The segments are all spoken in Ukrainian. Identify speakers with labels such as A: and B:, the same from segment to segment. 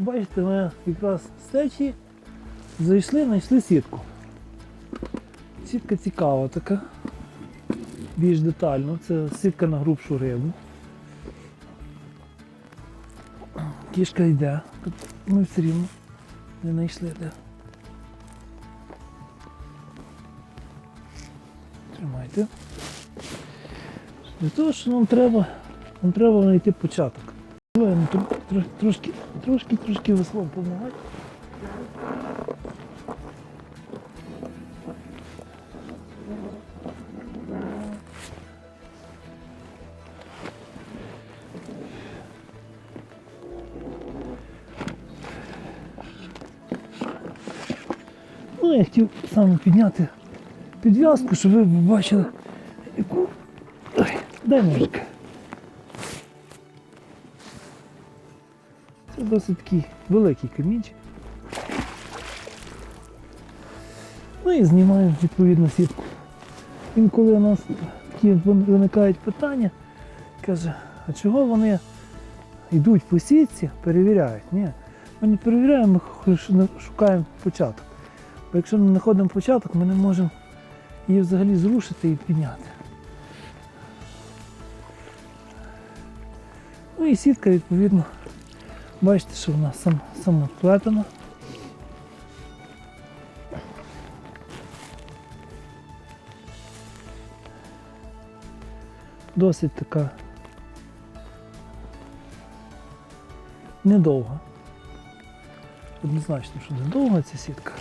A: бачите, ми якраз з течії зайшли, знайшли сітку. Сітка цікава така. Більш детально. Це сітка на грубшу рибу. Кішка йде. Ми все рівно не знайшли де. Тримайте. Для того, що нам треба, нам треба знайти початок. Трошки, трошки, трошки веслом допомагати. Ну, я хотів саме підняти підв'язку, щоб ви бачили, яку. Ой, дай ножик. Це досить такий великий камінчик. Ну і знімаємо відповідно сітку. Інколи у нас такі виникають питання, каже, а чого вони йдуть по сітці, перевіряють? Ні, ми не перевіряємо, ми шукаємо початок. Бо якщо ми знаходимо початок, ми не можемо її взагалі зрушити і підняти. Ну і сітка, відповідно, бачите, що вона сам, самоплетена. Досить така недовга. Однозначно, що недовга ця сітка.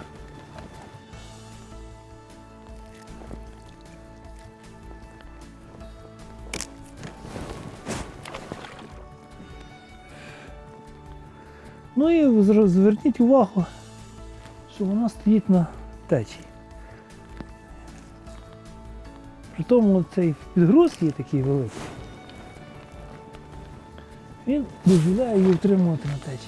A: Ну і зверніть увагу, що вона стоїть на течії. При тому цей підгруз є такий великий. Він дозволяє її утримувати на течії.